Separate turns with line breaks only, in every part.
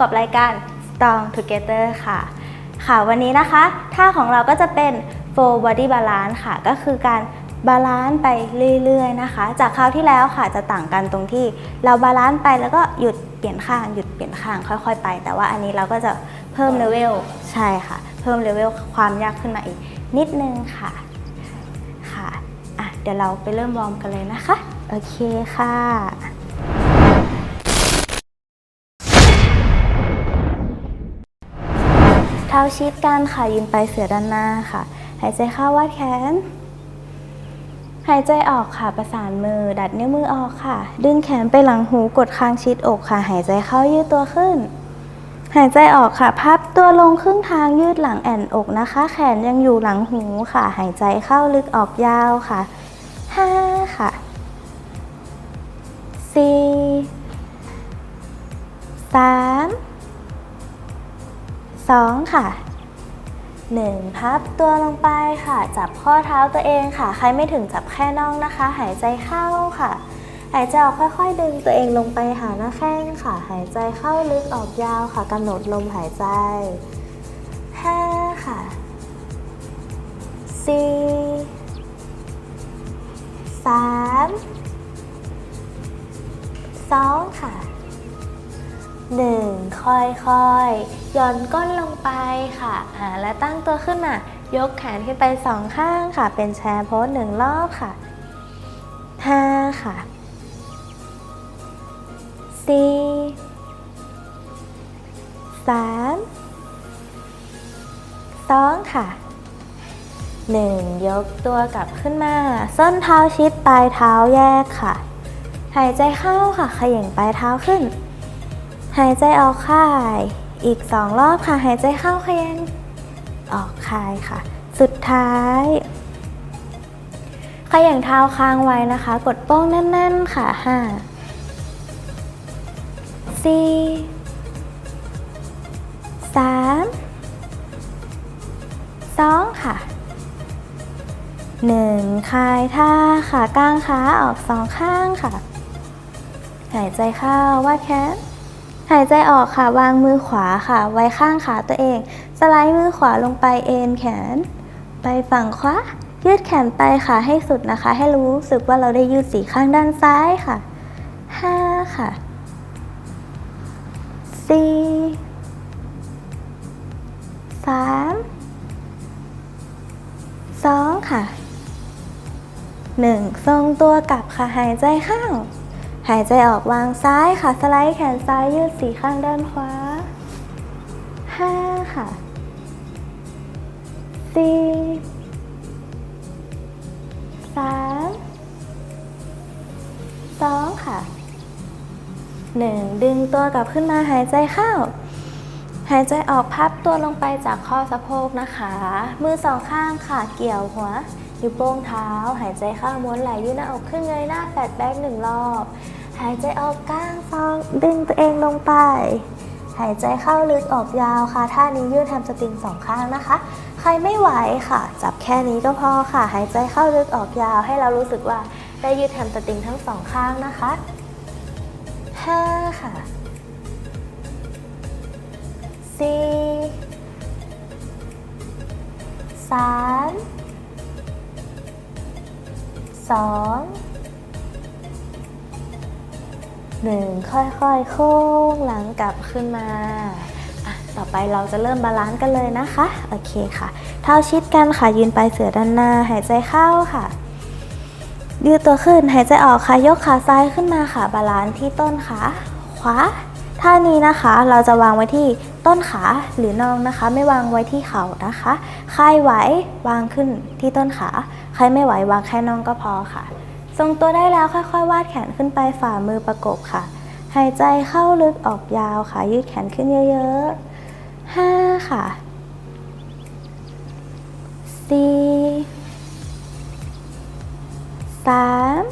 กับมาพบกับรายการ Strong Together ค่ะ ค่ะ วันนี้นะคะท่าของเราก็จะเป็น full body balance ค่ะ ก็คือการบาลานซ์ไปเรื่อยๆนะคะ จากคราวที่แล้วค่ะจะต่างกันตรงที่ เราบาลานซ์ไปแล้วก็หยุดเปลี่ยนข้าง หยุดเปลี่ยนข้างค่อยๆไป แต่ว่าอันนี้เราก็จะเพิ่มเลเวลใช่ค่ะ เพิ่มเลเวลความยากขึ้นมาอีกนิดนึงค่ะค่ะอะ เดี๋ยวเราไปเริ่มวอร์มกันเลยนะคะ โอเคค่ะ เท้าชิดกันค่ะยืนไปเสือด้านหน้าค่ะ หายใจเข้าวาดแขน หายใจออกค่ะประสานมือ ดัดนิ้วมือออกค่ะ ดึงแขนไปหลังหูกดคางชิดอกค่ะ หายใจเข้ายืดตัวขึ้น หายใจออกค่ะ พับตัวลงครึ่งทางยืดหลังแอนอกนะคะ แขนยังอยู่หลังหูค่ะ หายใจเข้าลึกออกยาวค่ะห้าค่ะสี่สาม สองค่ะหนึ่งพับตัวลงไปค่ะ จับข้อเท้าตัวเองค่ะ ใครไม่ถึงจับแค่น่องนะคะ หายใจเข้าค่ะ หายใจออกค่อยๆ ดึงตัวเองลงไปหาหน้าแข้งค่ะ หายใจเข้าลึกออกยาวค่ะกำหนดลมหายใจห้าค่ะสี่สามสองค่ะ หนึ่งค่อยๆย่อนก้นลงไปค่ะอ่าและตั้งตัวขึ้นมายกแขนขึ้นไปสองข้างค่ะ เป็นแชร์โพสหนึ่งรอบค่ะห้าค่ะสี่สามสองค่ะหนึ่งยกตัวกลับขึ้นมา ส้นเท้าชิดปลายเท้าแยกค่ะ หายใจเข้าค่ะ ขย่งปลายเท้าขึ้น หายใจออกคาย อีกสองรอบค่ะ หายใจเข้าเขย่งออกคายค่ะ สุดท้ายขย่างเท้าค้างไว้นะคะ กดโป้งแน่นๆค่ะห้าสี่สามสองค่ะหนึ่งคลายท่าขากลางขาออกสองข้างค่ะ หายใจเข้าวาดแขน หายใจออกค่ะ วางมือขวาค่ะ ไว้ข้างขาตัวเอง สไลด์มือขวาลงไปเอ็นแขน ไปฝั่งขวายืดแขนไปค่ะให้สุดนะคะ ให้รู้สึกว่าเราได้ยืดสีข้างด้านซ้ายค่ะห้าค่ะสี่สามสองค่ะหนึ่งทรงตัวกลับค่ะหายใจเข้า หายใจออกวางซ้ายค่ะ สไลด์แขนซ้ายยืดสีข้างด้านขวาห้าค่ะสี่สามสองค่ะหนึ่งดึงตัวกลับขึ้นมาหายใจเข้า หายใจออกพับตัวลงไปจากข้อสะโพกนะคะ มือสองข้างค่ะ เกี่ยวหัว นิ้วโป้งเท้า หายใจเข้าม้วนไหล่ยืดหน้าอกขึ้นเงยหน้าแฟดแบ็กหนึ่งรอบ หายใจออกก้างฟองดึงตัวเองลงไป หายใจเข้าลึกออกยาวค่ะ ท่านี้ยืดแฮมสตริงสองข้างนะคะ ใครไม่ไหวค่ะ จับแค่นี้ก็พอค่ะ หายใจเข้าลึกออกยาว ให้เรารู้สึกว่าได้ยืดแฮมสตริงทั้งสองข้างนะคะห้าค่ะสี่สาม สองหนึ่งค่อยๆ โค้งหลังกลับขึ้นมาอะต่อไปเราจะเริ่มบาลานซ์กันเลยนะคะ โอเคค่ะ เท้าชิดกันค่ะ ยืนไปเสือด้านหน้า หายใจเข้าค่ะ ยืดตัวขึ้น หายใจออกค่ะ ยกขาซ้ายขึ้นมาค่ะ บาลานซ์ที่ต้นขา ขวา ท่านี้นะคะ เราจะวางไว้ที่ ต้นขาหรือน่องนะคะ ไม่วางไว้ที่เข่านะคะใครไหววางขึ้นที่ต้นขา ใครไม่ไหววางแค่น่องก็พอค่ะ ทรงตัวได้แล้วค่อยๆ วาดแขนขึ้นไปฝ่ามือประกบค่ะ หายใจเข้าลึกออกยาวค่ะ ยืดแขนขึ้นเยอะๆห้าค่ะสี่สาม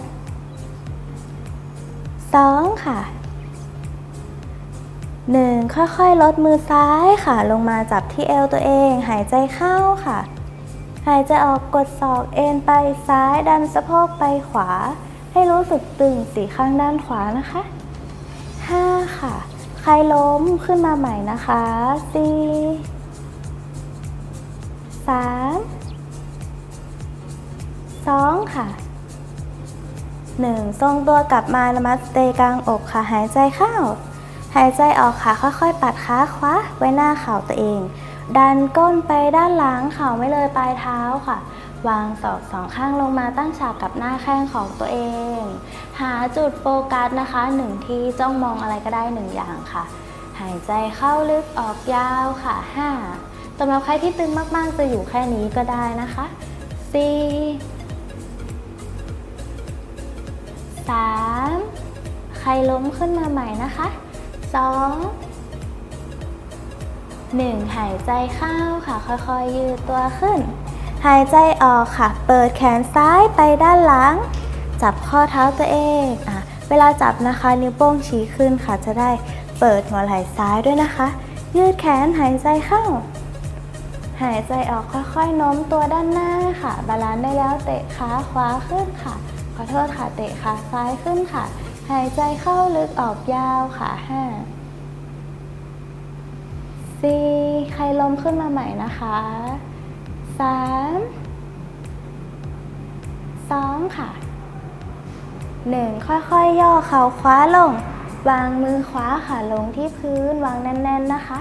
สองค่ะ หนึ่งค่อยๆ ลดมือซ้ายค่ะ ลงมาจับที่เอวตัวเอง หายใจเข้าค่ะ หายใจออกกดศอกเอ็นไปซ้ายดันสะโพกไปขวา ให้รู้สึกตึงสีข้างด้านขวานะคะห้าค่ะ ใครล้มขึ้นมาใหม่นะคะสี่สามสองค่ะหนึ่งทรงตัวกลับมานมัสเตกลางอกค่ะ หายใจเข้า หายใจออกค่ะค่อยๆ ปัดขาขวาไว้หน้าเข่าตัวเอง ดันก้นไปด้านหลังเข่าไม่เลยปลายเท้าค่ะ วางศอกสองข้างลงมาตั้งฉากกับหน้าแข้งของตัวเอง หาจุดโฟกัสนะคะหนึ่งที่จ้องมองอะไรก็ได้หนึ่งอย่างค่ะ หายใจเข้าลึกออกยาวค่ะห้าสำหรับใครที่ตึงมากๆ จะอยู่แค่นี้ก็ได้นะคะสี่สามใครล้มขึ้นมาใหม่นะคะ สองหนึ่งหายใจเข้าค่ะ ค่อยๆ ยืดตัวขึ้น หายใจออกค่ะ เปิดแขนซ้ายไปด้านหลัง จับข้อเท้าตัวเองอะเวลาจับนะคะ นิ้วโป้งชี้ขึ้นค่ะ จะได้เปิดหัวไหล่ซ้ายด้วยนะคะ ยืดแขนหายใจเข้า หายใจออกค่อยๆโน้มตัวด้านหน้าค่ะ บาลานซ์ได้แล้วเตะขาขวาขึ้นค่ะ ขอโทษค่ะ เตะขาซ้ายขึ้นค่ะ หายใจเข้าลึกออกยาวค่ะห้าสี่ใครลมขึ้นมาใหม่นะคะสามสองค่ะหนึ่งค่อยๆ ย่อเข่าขวาลง วางมือขวาค่ะลงที่พื้นวางแน่น ๆนะคะ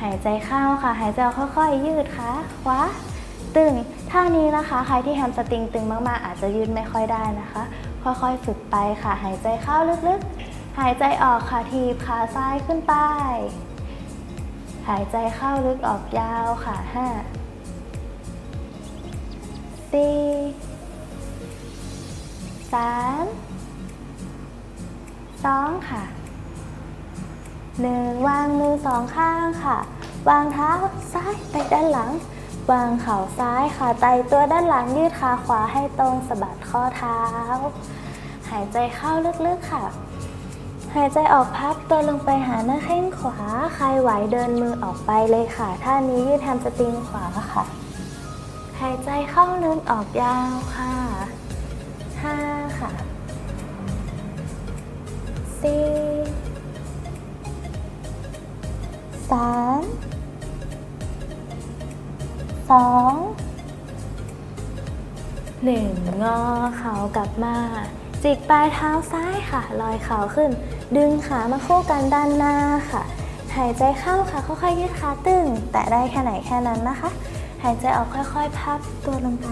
หายใจเข้าค่ะ หายใจค่อยๆ ยืดขาขวาตึงท่านี้นะคะ ใครที่แฮมสตริงตึงมากๆ อาจจะยืดไม่ค่อยได้นะคะ ค่อยๆ ฝึกไปค่ะ หายใจเข้าลึกๆ หายใจออกค่ะทีบขาซ้ายขึ้นไป หายใจเข้าลึกออกยาวค่ะห้าสี่สามสองค่ะหนึ่งวางมือสองข้างค่ะ วางเท้าซ้ายไปด้านหลัง วางเข่าซ้ายค่ะไตตัวด้านหลังยืดขาขวาให้ตรงสะบัดข้อเท้า หายใจเข้าลึกๆค่ะ หายใจออกพับตัวลงไปหาหน้าแข้งขวา ใครไหวเดินมือออกไปเลยค่ะ ท่านี้ยืดแฮมสตริงขวาค่ะ หายใจเข้าลึกออกยาวค่ะห้าค่ะสี่สามสองหนึ่งงอเข่ากลับมา จิกปลายเท้าซ้ายค่ะ ลอยขาขึ้น ดึงขามาคู่กันด้านหน้าค่ะ หายใจเข้าค่ะค่อยๆยืดขาตึง แต่ได้แค่ไหนแค่นั้นนะคะ หายใจออกค่อยๆ พับตัวลงไป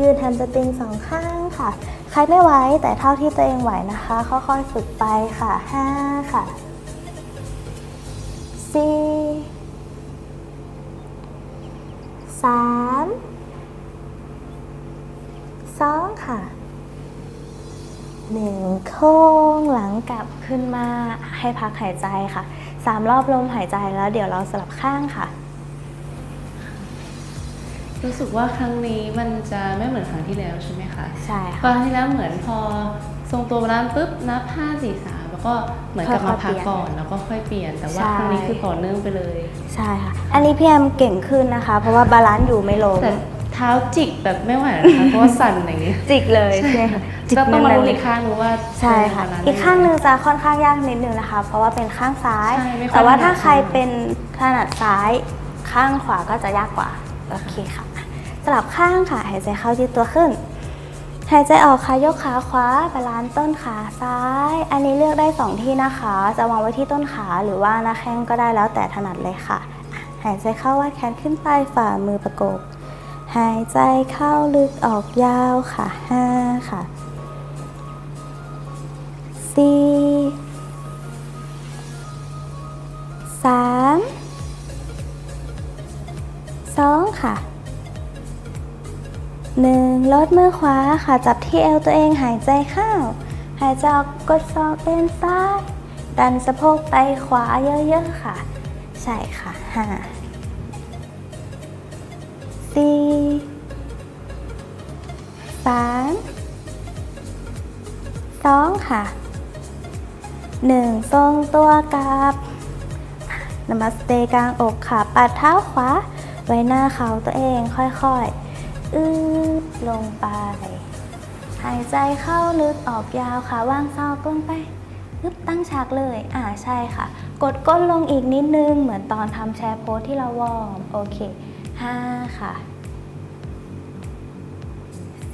ยืดแฮมสตริงสองข้างค่ะ ใครไม่ไหวแต่เท่าที่ตัวเองไหวนะคะ ค่อยๆ ฝึกไปค่ะ 5 ค่ะ 4 หนึ่งโค้งหลังกลับขึ้นมาให้พักหายใจค่ะสามรอบลมหายใจแล้วเดี๋ยวเราสลับข้างค่ะ
รู้สึกว่าครั้งนี้มันจะไม่เหมือนครั้งที่แล้วใช่ไหมคะ
ใช่
ครั้
ค่ะ
งที่แล้วเหมือนพอทรงตัวบาลานซ์ปุ๊บนับ5 4 3แล้วก็เหมือนกลับมาพักก่อนแล้วก็ค่อยเปลี่ยนแต่ว่า
ใช่
ครั้งนี้คือต่อเนื่องไปเลย
ใช่ค่ะ อันนี้พี่แอมเก่งขึ้นนะคะ เพราะว่าบาลานซ์อยู่ไม่ลง
แต่เท้าจิกแบบไม่ไหวนะคะเพราะว่าสั่นอย่างเงี้ย
จิกเลยใช่ค่ะจิก
ก็ต้องมา
แน่
ลุ้
น
น
ๆ
อีกข้างนึงว่า
ใช่ค่ะ
จบลนซ์
อีกข้างหนึ่งจะค่อนข้างยากนิดนึงนะคะ เพราะว่าเป็นข้างซ้าย
ใช่ไม่ค่อย
แต่ว่าถ้า
ถนัด
ใครเป็นถนัดซ้ายข้างขวาก็จะยากกว่า โอเคค่ะ สลับข้างค่ะ หายใจเข้ายืดตัวขึ้น หายใจออกค่ะยกขาขวาบาลานซ์ต้นขาซ้าย อันนี้เลือกได้สองที่นะคะ จะวางไว้ที่ต้นขาหรือว่าหน้าแข้งก็ได้แล้วแต่ถนัดเลยค่ะ หายใจเข้าวาดแขนขึ้นไปฝ่ามือประกบ หายใจเข้าลึกออกยาวค่ะห้าค่ะสี่สามสองค่ะหนึ่งลดมือขวาค่ะ จับที่เอวตัวเองหายใจเข้า หายใจออกกดศอกเป็นซ้าย ดันสะโพกไปขวาเยอะๆค่ะ ใช่ค่ะห้า สามสองค่ะหนึ่งทรงตัวกับนมัสเตกลางอกค่ะปัดเท้าขวา ไว้หน้าเขาตัวเองค่อยๆอืดลงไป หายใจเข้าลึกออกยาวค่ะวางซอกลงไปอึ๊บตั้งฉากเลย อ่าใช่ค่ะ กดก้นลงอีกนิดนึง เหมือนตอนทำแชร์โพสที่เราวอร์ม โอเค5ค่ะ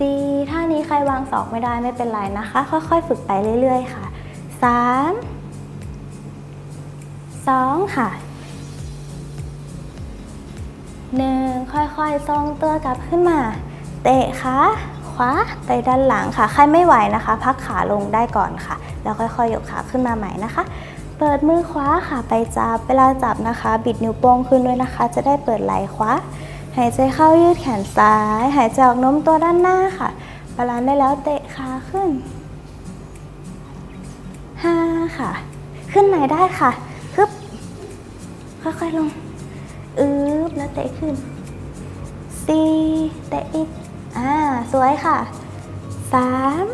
4ท่านี้ใครวางศอกไม่ได้ไม่เป็นไรนะคะ ค่อยๆ ฝึกไปเรื่อยๆ ค่ะ 3 2 ค่ะ 1 ค่อยๆทรงตัวกลับขึ้นมา เตะขาขวาไปด้านหลังค่ะ ใครไม่ไหวนะคะ พักขาลงได้ก่อนค่ะ แล้วค่อยๆ ยกขาขึ้นมาใหม่นะคะ เปิดมือขวาค่ะไปจับเวลาจับนะคะ บิดนิ้วโป้งขึ้นด้วยนะคะ จะได้เปิดไหล่ขวา หายใจเข้ายืดแขนซ้าย หายใจออกโน้มตัวด้านหน้าค่ะ บาลานซ์ได้แล้วเตะขาขึ้น 5 ค่ะ ขึ้นไหนได้ค่ะฮึบค่อยๆลงอึบแล้วเตะขึ้นสี่เตะอีกอ่าสวยค่ะสาม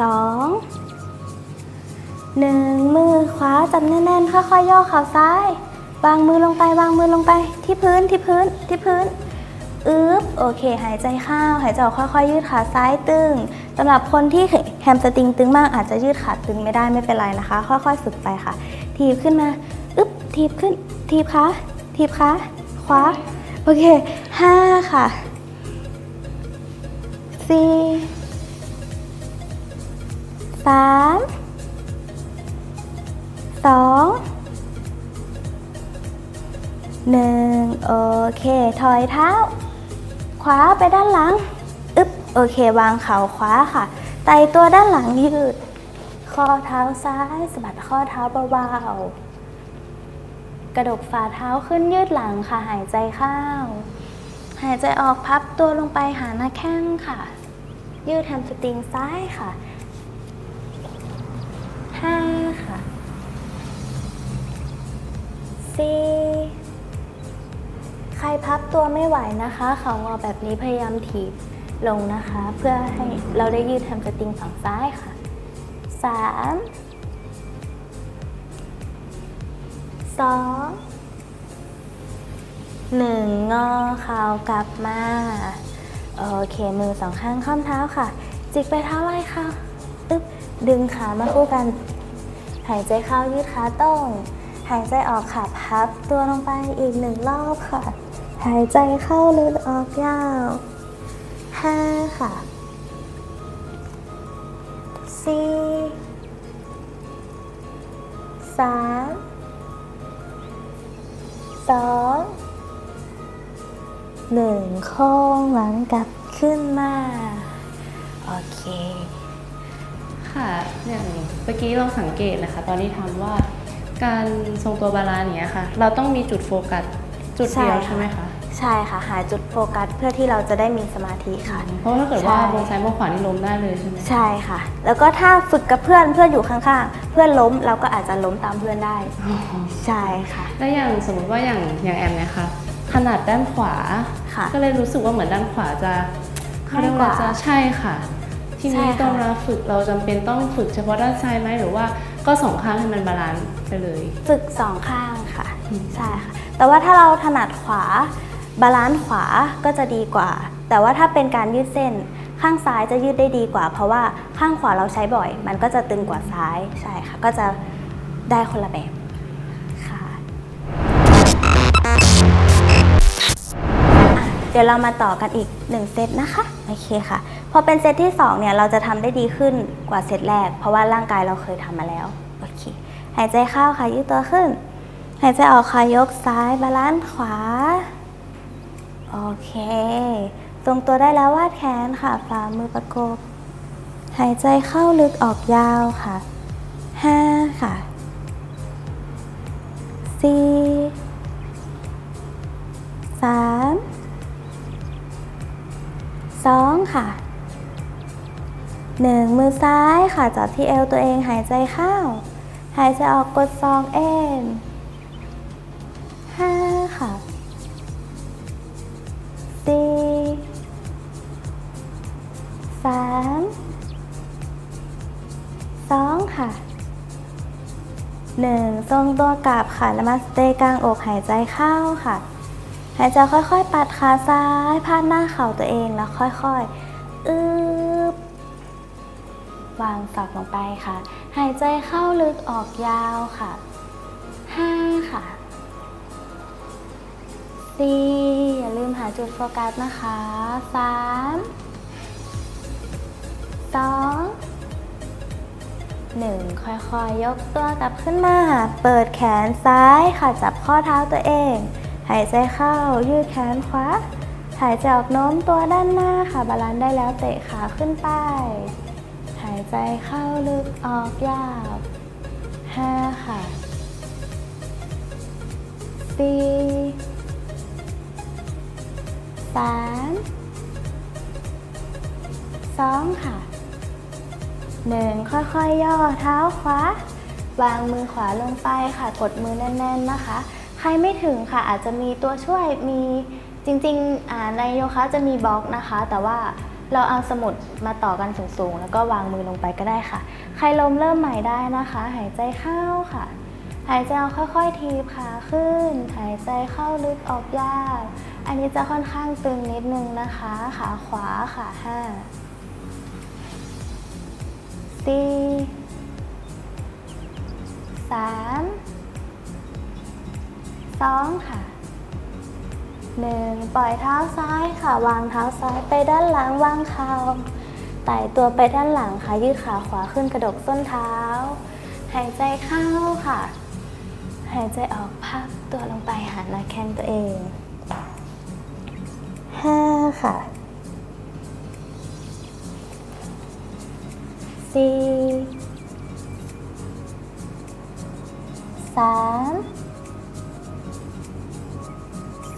สองหนึ่งมือขวาจับแน่นๆ ค่อยๆย่อเข่าซ้าย วางมือลงไปวางมือลงไป ที่พื้นที่พื้นที่พื้นอึ๊บโอเค หายใจเข้าหายใจออกค่อยๆ ยืดขาซ้ายตึงสำหรับคนที่แฮมสตริงตึงมากอาจจะยืดขาตึงไม่ได้ไม่เป็นไรนะคะ ค่อยๆ ฝึกไปค่ะ ทีบขึ้นมาอึ๊บทีบขึ้นทีบขาทีบขาขวาโอเคห้าค่ะสี่สามสอง หนึ่งโอเค ถอยเท้า ขวาไปด้านหลัง อึ๊บ โอเค วางเข่าขวาค่ะ ไต่ตัวด้านหลังยืด ข้อเท้าซ้ายสะบัดข้อเท้าเบาๆ กระดกฝ่าเท้าขึ้นยืดหลังค่ะ หายใจเข้า หายใจออกพับตัวลงไปหาหน้าแข้งค่ะ ยืดแฮมสตริงซ้ายค่ะห้าค่ะสี่ ใครพับตัวไม่ไหวนะคะ เขางอแบบนี้พยายามถีบลงนะคะ เพื่อให้เราได้ยืดแฮมสตริงฝั่งซ้ายค่ะสามสองหนึ่งงอเข่ากลับมา โอเค มือสองข้างข้อมเท้าค่ะ จิกไปเท้าไล่ค่ะอึ๊บดึงขามาคู่กัน หายใจเข้ายืดขาตรง หายใจออกค่ะ พับตัวลงไปอีกหนึ่งรอบค่ะ หายใจเข้าลึกออกยาวห้าค่ะสี่สามสองหนึ่งโค้งหลังกลับขึ้นมา โอเค
ค่ะอย่างเมื่อกี้เราสังเกตนะคะ ตอนที่ทำว่าการทรงตัวบาลานซ์อย่างเนี้ยค่ะ เราต้องมีจุดโฟกัสจุดเดียว
ใช่ค่ะ
ใช่ไหมคะ
ใช่ค่ะ หาจุดโฟกัสเพื่อที่เราจะได้มีสมาธิค่ะ
เพราะว่าถ้าเกิดว่า
ใช่
วงซ้ายวงขวานี่ล้มได้เลยใช่ไหม
ใช่ค่ะ แล้วก็ถ้าฝึกกับเพื่อนเพื่อนอยู่ข้างๆ เพื่อนล้มเราก็อาจจะล้มตามเพื่อนได้
อ๋อ
ใช่ค่ะ
แล้วอย่างสมมติว่าอย่างอย่างแอมเนี่ยค่ะถนัดด้านขวา
ค่ะ
ก็เลยรู้สึกว่าเหมือนด้านขวาจะเขาเรียกว่า
ง่ายกว่า
จะใช่ค่ะ ที
ใช่
นี้
ค่ะ
ตอนเราฝึกเราจำเป็นต้องฝึกเฉพาะด้านซ้ายไหมหรือว่าก็สองข้างให้มันบาลานซ์ไปเลย
ฝึกสองข้างค่ะ
อืม
ใช่ค่ะ แต่ว่าถ้าเราถนัดขวา บาลานซ์ขวาก็จะดีกว่า แต่ว่าถ้าเป็นการยืดเส้น ข้างซ้ายจะยืดได้ดีกว่า เพราะว่าข้างขวาเราใช้บ่อย มันก็จะตึงกว่าซ้ายใช่ค่ะ ก็จะได้คนละแบบค่ะะเดี๋ยวเรามาต่อกันอีก 1 เซตนะคะโอเคค่ะพอเป็นเซตที่2เนี่ยเราจะทำได้ดีขึ้นกว่าเซตแรก เพราะว่าร่างกายเราเคยทำมาแล้วโอเคหายใจเข้าค่ะยืดตัวขึ้น หายใจออกค่ะยกซ้ายบาลานซ์ขวา โอเค ทรงตัวได้แล้ววาดแขนค่ะ ฝ่ามือประกบ หายใจเข้าลึกออกยาวค่ะห้าค่ะสี่สามสองค่ะหนึ่งมือซ้ายค่ะ จับที่เอวตัวเองหายใจเข้า หายใจออกกดซองเอ็น ทรงตัวกลับค่ะแล้วมาสเตย์กลางอกหายใจเข้าค่ะ หายใจค่อยๆ ปัดขาซ้ายพาดหน้าเข่าตัวเองแล้วค่อยๆอึบวางศอกลงไปค่ะ หายใจเข้าลึกออกยาวค่ะห้าค่ะสี่อย่าลืมหาจุดโฟกัสนะคะสามสอง หนึ่งค่อยๆ ยกตัวกลับขึ้นมา เปิดแขนซ้ายค่ะจับข้อเท้าตัวเอง หายใจเข้ายืดแขนขวาหายใจออกโน้มตัวด้านหน้าค่ะ บาลานซ์ได้แล้วเตะขาขึ้นไป หายใจเข้าลึกออกยาวห้าค่ะสี่สามสองค่ะ หนึ่งค่อยๆย่อเท้าขวาวางมือขวาลงไปค่ะ กดมือแน่น ๆนะคะ ใครไม่ถึงค่ะ อาจจะมีตัวช่วยมีจริงๆในโยคะจะมีบล็อกนะคะ แต่ว่าเราเอาสมุดมาต่อกันสูงๆ แล้วก็วางมือลงไปก็ได้ค่ะ ใครลมเริ่มใหม่ได้นะคะ หายใจเข้าค่ะ หายใจเอาค่อยๆทีบขาขึ้น หายใจเข้าลึกออกยาว อันนี้จะค่อนข้างตึงนิดนึงนะคะ ขาขวาขาห้า สี่สามสองค่ะหนึ่งปล่อยเท้าซ้ายค่ะ วางเท้าซ้ายไปด้านหลังวางเข่าไต่ตัวไปด้านหลังค่ะ ยืดขาขวาขึ้นกระดกส้นเท้า หายใจเข้าค่ะ หายใจออกพับตัวลงไปหาหน้าแข้งตัวเองห้าค่ะ สี่สาม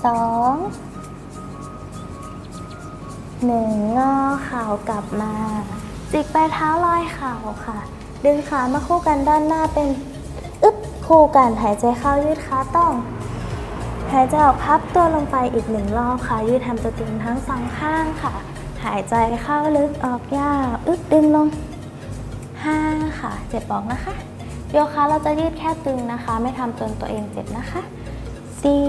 สองหนึ่งงอเข่ากลับมา จิกปลายเท้าลอยเข่าค่ะ ดึงขามาคู่กันด้านหน้าเป็นอึ๊บคู่กันหายใจเข้ายืดขาต้องหายใจออกพับตัวลงไปอีกหนึ่งรอบค่ะ ยืดแฮมสตริงทั้งสองข้างค่ะ หายใจเข้าลึกออกยาวอึ๊บดึงลง ห้าค่ะ เจ็บบอกนะคะ โยคะเราจะยืดแค่ตึงนะคะ ไม่ทำจนตัวเองเจ็บนะคะสี่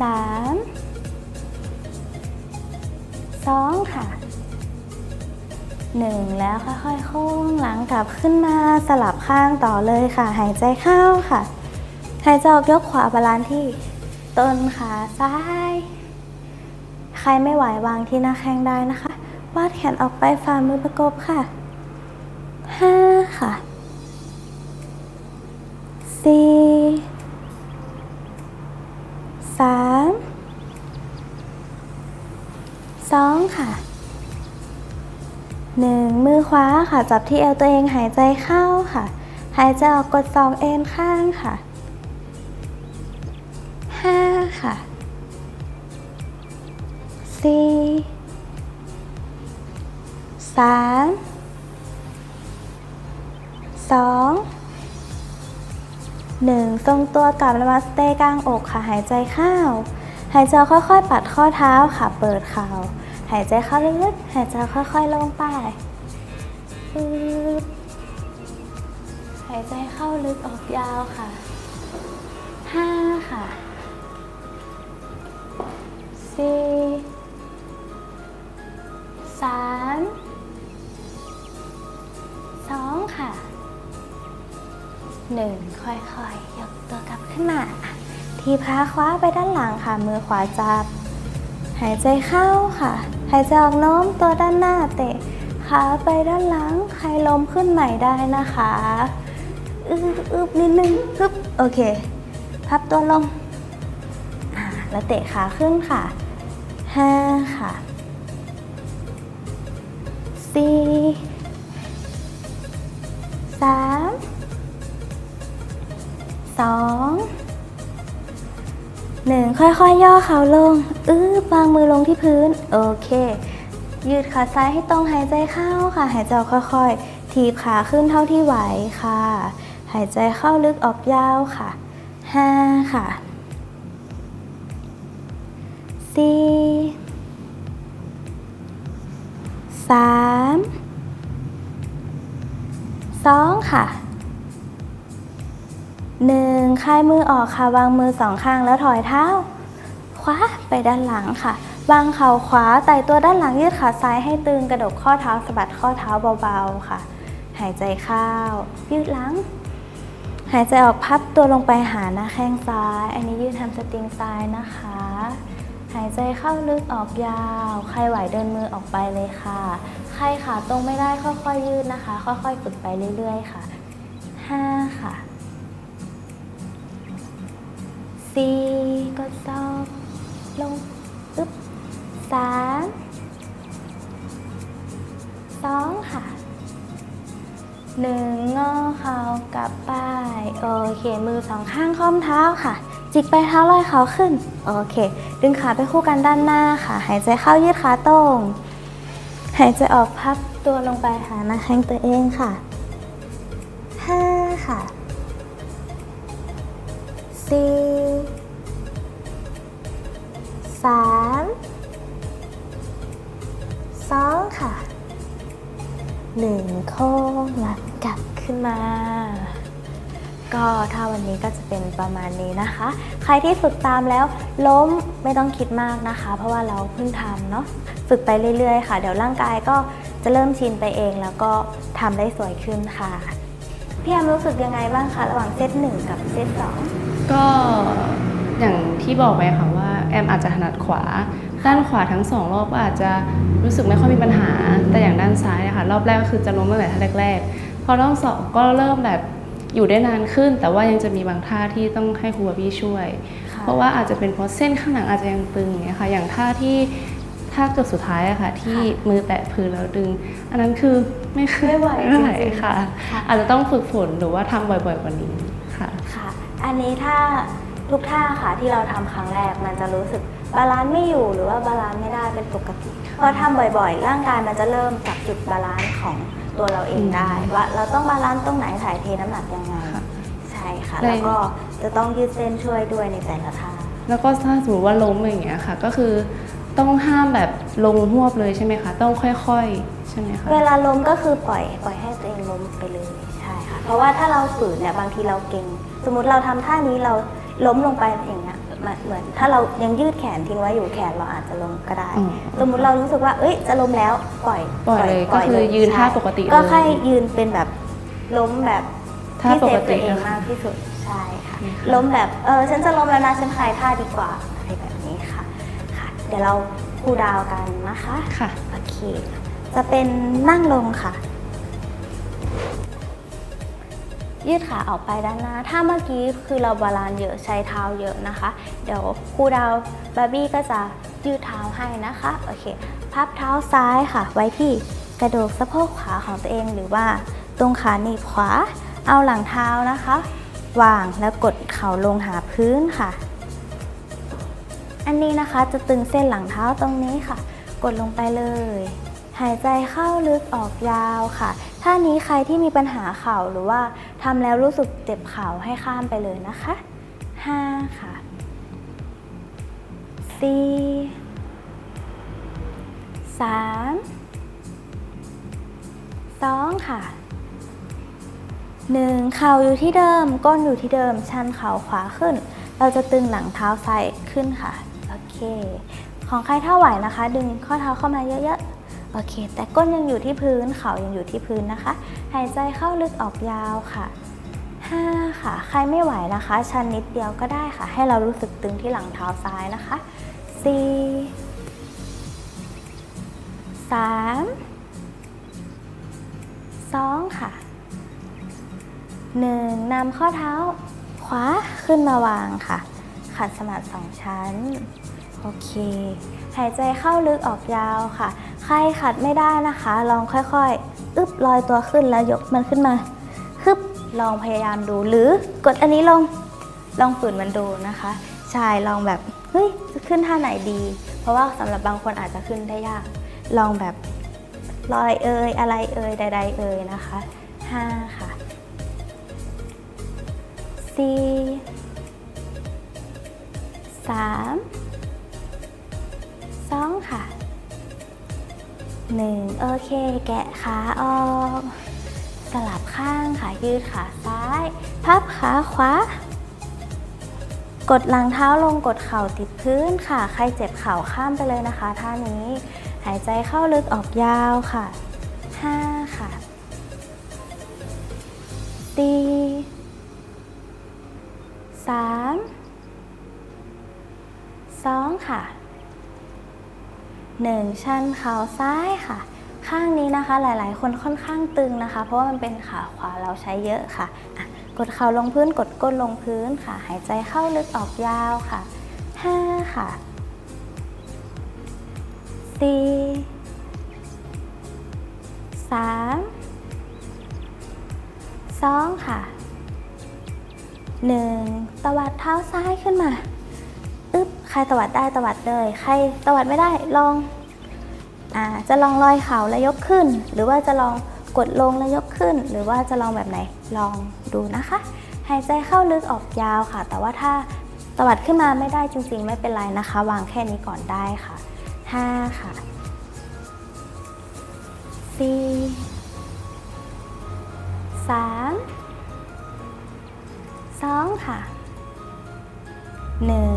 สามสองค่ะหนึ่งแล้วค่อยๆโค้งหลังกลับขึ้นมาสลับข้างต่อเลยค่ะ หายใจเข้าค่ะ หายใจออกยกขวาบาลานซ์ที่ต้นขาซ้าย ใครไม่ไหววางที่หน้าแข้งได้นะคะ วาดแขนออกไปฝ่ามือประกบค่ะห้าค่ะสี่สามสองค่ะหนึ่งมือขวาค่ะ จับที่เอวตัวเองหายใจเข้าค่ะ หายใจออกกดสองเอ็นข้างค่ะห้าค่ะสี่ สามสองหนึ่งทรงตัวกลับนมาสเตย์กลางอกค่ะหายใจเข้า หายใจค่อยๆ ปัดข้อเท้าค่ะเปิดเข่าหายใจเข้าลึกๆหายใจค่อยๆลงไปหายใจเข้าลึกออกยาวค่ะห้าค่ะสี่สาม ค่ะหนึ่งค่อยๆ ยกตัวกลับขึ้นมา ทีพาคว้าไปด้านหลังค่ะ มือขวาจับ หายใจเข้าค่ะ หายใจออกโน้มตัวด้านหน้าเตะขาไปด้านหลัง ใครลมขึ้นใหม่ได้นะคะอึบอึบนิดนึงฮึบโอเค พับตัวลงแล้วเตะขาขึ้นค่ะห้าค่ะ ค่อยๆย่อเข่าลง อื้อวางมือลงที่พื้น โอเค ยืดขาซ้ายให้ตรงหายใจเข้าค่ะ หายใจค่อยๆ ทีบขาขึ้นเท่าที่ไหวค่ะ หายใจเข้าลึกออกยาวค่ะห้าค่ะสี่สามสองค่ะหนึ่งคลายมือออกค่ะ วางมือสองข้างแล้วถอยเท้า ขวาไปด้านหลังค่ะวางเข่าขวาไต่ตัวด้านหลังยืดขาซ้ายให้ตึงกระดกข้อเท้าสะบัดข้อเท้าเบาๆค่ะ หายใจเข้า ยืดหลัง หายใจออกพับตัวลงไปหาหน้าแข้งซ้าย อันนี้ยืดทำสตริงซ้ายนะคะ หายใจเข้าลึกออกยาว ใครไหวเดินมือออกไปเลยค่ะ ใครขาตรงไม่ได้ค่อยๆยืดนะคะ ค่อยๆฝึกไปเรื่อยๆค่ะห้าค่ะสี่กดซอก ลงอึ๊บสามสองค่ะหนึ่งงอเข่ากลับไปโอเค มือสองข้างค้อมเท้าค่ะ จิกไปเท้าลอยเขาขึ้น โอเค ดึงขาไปคู่กันด้านหน้าค่ะ หายใจเข้ายืดขาตรง หายใจออกพับตัวลงไปหาหน้าแข้งตัวเองค่ะห้าค่ะสี่ สามสองค่ะหนึ่งโค้งหลังกลับขึ้นมา ก็ถ้าวันนี้ก็จะเป็นประมาณนี้นะคะ ใครที่ฝึกตามแล้วล้มไม่ต้องคิดมากนะคะ เพราะว่าเราเพิ่งทำเนาะฝึกไปเรื่อยๆ ค่ะ เดี๋ยวร่างกายก็จะเริ่มชินไปเองแล้วก็ทำได้สวยขึ้นค่ะ พี่แอมรู้สึกยังไงบ้างคะ ระหว่างเซตหนึ่งกับเซตสอง
ก็ อย่างที่บอกไปค่ะว่าแอมอาจจะถนัดขวา ด้านขวาทั้งสองรอบก็อาจจะรู้สึกไม่ค่อยมีปัญหา แต่อย่างด้านซ้ายอะค่ะรอบแรกก็คือจะล้มตั้งแต่ท่าแรกๆพอรอบสองก็เริ่มแบบอยู่ได้นานขึ้น แต่ว่ายังจะมีบางท่าที่ต้องให้ครูบาบี้ช่วย
ค่ะ
เพราะว่าอาจจะเป็นเพราะเส้นข้างหลังอาจจะยังตึงอย่างเงี้ยค่ะอย่างท่าที่ท่าเกือบสุดท้ายอะค่ะ ที่มือแตะพื้นแล้วดึง อันนั้นคือไม่ขึ้น
ไม่ไหว
ไม่ไหว
จริงๆ
ค่ะ
ค่ะ
อาจจะต้องฝึกฝนหรือว่าทำบ่อยๆกว่านี้ค่ะ
ค่ะ อันนี้ถ้า ทุกท่าค่ะที่เราทำครั้งแรกมันจะรู้สึกบาลานซ์ไม่อยู่หรือว่าบาลานซ์ไม่ได้เป็นปกติพอทำบ่อยๆ ร่างกายมันจะเริ่มจับจุดบาลานซ์ของตัวเราเองได้ ว่าเราต้องบาลานซ์ตรงไหนถ่ายเทน้ำหนักยังไง
ค่ะ
ใช่ค่ะ
เลย
แล้วก็จะต้องยืดเส้นช่วยด้วยในแต่ละท่า
แล้วก็ถ้าสมมติว่าล้มอย่างเงี้ยค่ะ ก็คือต้องห้ามแบบลงหวบเลยใช่ไหมคะ ต้องค่อยๆ ใช่ไหมคะ
เวลาล้มก็คือปล่อยปล่อยให้ตัวเองล้มไปเลยใช่ค่ะ เพราะว่าถ้าเราฝืนเนี่ยบางทีเราเก่ง สมมุติเราทำท่านี้เรา ล้มลงไปอย่างเงี้ยมันเหมือนถ้าเรายังยืดแขนทิ้งไว้อยู่แขนเราอาจจะล้มก็ได้
อืม
สมมุติเรารู้สึกว่า เอ้ยจะล้มแล้วปล่อย
ปล่อยเลยก็คือยืนท่าปกติ
ก็
เลย
แค่ยืนเป็นแบบล้มแบบ
ท่า
ที่
ป
เซ
ก
ฟ
ติ
ตัวเอง
นะคะ
มากที่สุดใช่ค่ะ
อืมค่ะ
ล้มแบบเออฉันจะล้มแล้วนะฉันคลายท่าดีกว่าอะไรแบบนี้ค่ะค่ะ เดี๋ยวเราคูลดาวน์กันนะคะ
ค่ะ
โอเคจะเป็นนั่งลงค่ะ ยืดขาออกไปด้านหน้า ถ้าเมื่อกี้คือเราบาลานซ์เยอะใช้เท้าเยอะนะคะ เดี๋ยวครูดาวบาร์บี้ก็จะยืดเท้าให้นะคะ โอเค พับเท้าซ้ายค่ะ ไว้ที่กระดูกสะโพกขวาของตัวเองหรือว่าตรงขาหนีบขวา เอาหลังเท้านะคะ วางแล้วกดเข่าลงหาพื้นค่ะ อันนี้นะคะจะตึงเส้นหลังเท้าตรงนี้ค่ะ กดลงไปเลย หายใจเข้าลึกออกยาวค่ะ ท่านี้ใครที่มีปัญหาเข่าหรือว่าทำแล้วรู้สึกเจ็บเข่าให้ข้ามไปเลยนะคะ 5 ค่ะ 4 3 2 ค่ะ 1. เข่าอยู่ที่เดิม ก้นอยู่ที่เดิม ชันเข่าขวาขึ้น เราจะตึงหลังเท้าซ้ายขึ้นค่ะ โอเค ของใครถ้าไหวนะคะ ดึงข้อเท้าเข้ามาเยอะๆ โอเค แต่ก้นยังอยู่ที่พื้นเข่ายังอยู่ที่พื้นนะคะ หายใจเข้าลึกออกยาวค่ะ 5 ค่ะ ใครไม่ไหวนะคะ ชันนิดเดียวก็ได้ค่ะ ให้เรารู้สึกตึงที่หลังเท้าซ้ายนะคะ 4 3 2 ค่ะ 1. นำข้อเท้าขวาขึ้นมาวางค่ะ ขัดสมาธิสองชั้น โอเค หายใจเข้าลึกออกยาวค่ะ ใครขัดไม่ได้นะคะ ลองค่อยๆ อึบลอยตัวขึ้นแล้วยกมันขึ้นมาฮึบลองพยายามดูหรือกดอันนี้ลง ลองฝืนมันดูนะคะใช่ลองแบบ เฮ้ยจะขึ้นท่าไหนดี เพราะว่าสำหรับบางคนอาจจะขึ้นได้ยาก ลองแบบลอยเอ่ยอะไรเอ่ยใด ๆ เอ่ยนะคะ5ค่ะสี่สาม องค่ะหนึ่งโอเค แกะขาออกสลับข้างค่ะ ยืดขาซ้าย พับขาขวา กดหลังเท้าลงกดเข่าติดพื้นค่ะ ใครเจ็บเข่าข้ามไปเลยนะคะท่านี้ หายใจเข้าลึกออกยาวค่ะ5ค่ะ4 3 2ค่ะ 1 ชั้นเข่าซ้ายค่ะ ข้างนี้นะคะหลายๆ คนค่อนข้างตึงนะคะ เพราะว่ามันเป็นขาขวาเราใช้เยอะค่ะะกดเข่าลงพื้นกดก้นลงพื้นค่ะ หายใจเข้าลึกออกยาวค่ะ 5 ค่ะ 4 3 2 ค่ะ 1 ตวัดเท้าซ้ายขึ้นมา ครตวัดได้ตวัดเลย ใครตวัดไม่ได้ลองอ่าจะลองลอยเข่าแล้วยกขึ้น หรือว่าจะลองกดลงแล้วยกขึ้น หรือว่าจะลองแบบไหนลองดูนะคะหายใจเข้าลึกออกยาวค่ะ แต่ว่าถ้าตวัดขึ้นมาไม่ได้จริงๆ ไม่เป็นไรนะคะ วางแค่นี้ก่อนได้ค่ะ 5 ค่ะ 4 3 2 ค่ะ หนึ่ง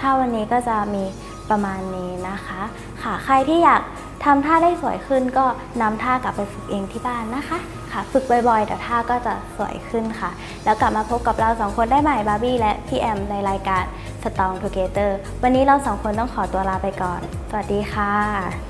ถ้าวันนี้ก็จะมีประมาณนี้นะคะ ค่ะใครที่อยากทำท่าได้สวยขึ้นก็นำท่ากลับไปฝึกเองที่บ้านนะคะ ค่ะฝึกบ่อยๆเดี๋ยวท่าก็จะสวยขึ้นค่ะ แล้วกลับมาพบกับเราสองคนได้ใหม่บาร์บี้และพี่แอมในรายการ Strong Together วันนี้เราสองคนต้องขอตัวลาไปก่อน สวัสดีค่ะ